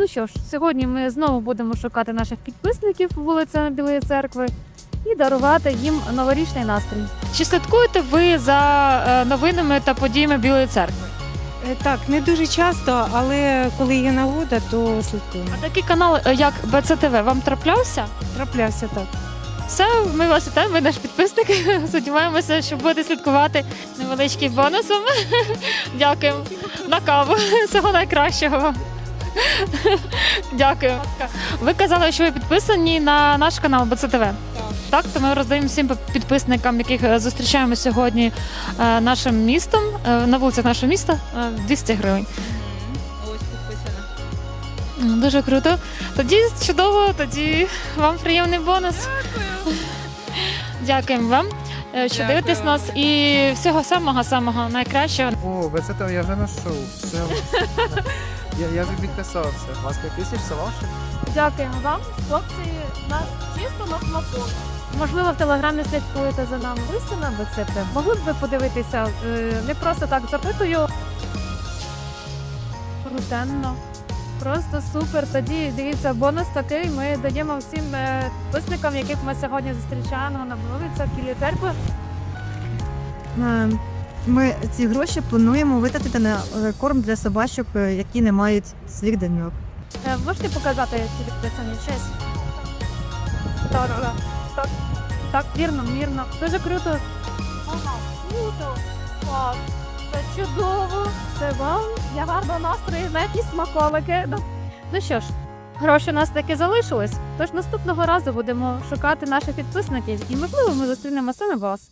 Ну що ж, сьогодні ми знову будемо шукати наших підписників вулиця Білої церкви і дарувати їм новорічний настрій. Чи слідкуєте ви за е, новинами та подіями Білої церкви? Е, Так, не дуже часто, але коли є нагода, то слідкуємо. А такий канал, е, як БЦТВ, вам траплявся? Траплявся так. Все, ми вас вітаємо, ви наш підписник. Сподіваємося, що будете слідкувати невеличкий бонус вам. Дякуємо. На каву. Всього найкращого вам. Дякую. Ви казали, що ви підписані на наш канал БЦТВ. Так. То ми роздаємо всім підписникам, яких е, зустрічаємо сьогодні е, нашим містом, е, на вулицях нашого міста, е, 200 гривень. Ось підписано. М, Дуже круто. Тоді чудово, тоді вам приємний бонус. Дякуємо вам, е, що Дякую. дивитесь нас і всього самого самого найкращого. О, без этого я вже знайшов. Все. Я, я вже підписався. Вас 5 тисяч, це ваше? Дякуємо вам, хлопці, нас чисто на смаку. Можливо, в телеграмі слідкуєте за нами. Ви на БЦП. Могли б ви подивитися? Е, Не просто так запитую. Крутенно. Просто супер. Тоді дивіться, бонус такий. Ми даємо всім е, підписникам, яких ми сьогодні зустрічаємо на вулицях церкви. Е, Ми ці гроші плануємо витратити на е, корм для собачок, е, які не мають своїх домівок. Е, Можете показати підписані честь? Так, так, вірно, вірно. Дуже круто. Ага, круто. Клас. Це чудово. Це вам. Я гарно настрою на якісь смаколики. Ну, Ну що ж, гроші у нас таки залишились. Тож наступного разу будемо шукати наших підписників і можливо ми зустрінемо саме вас.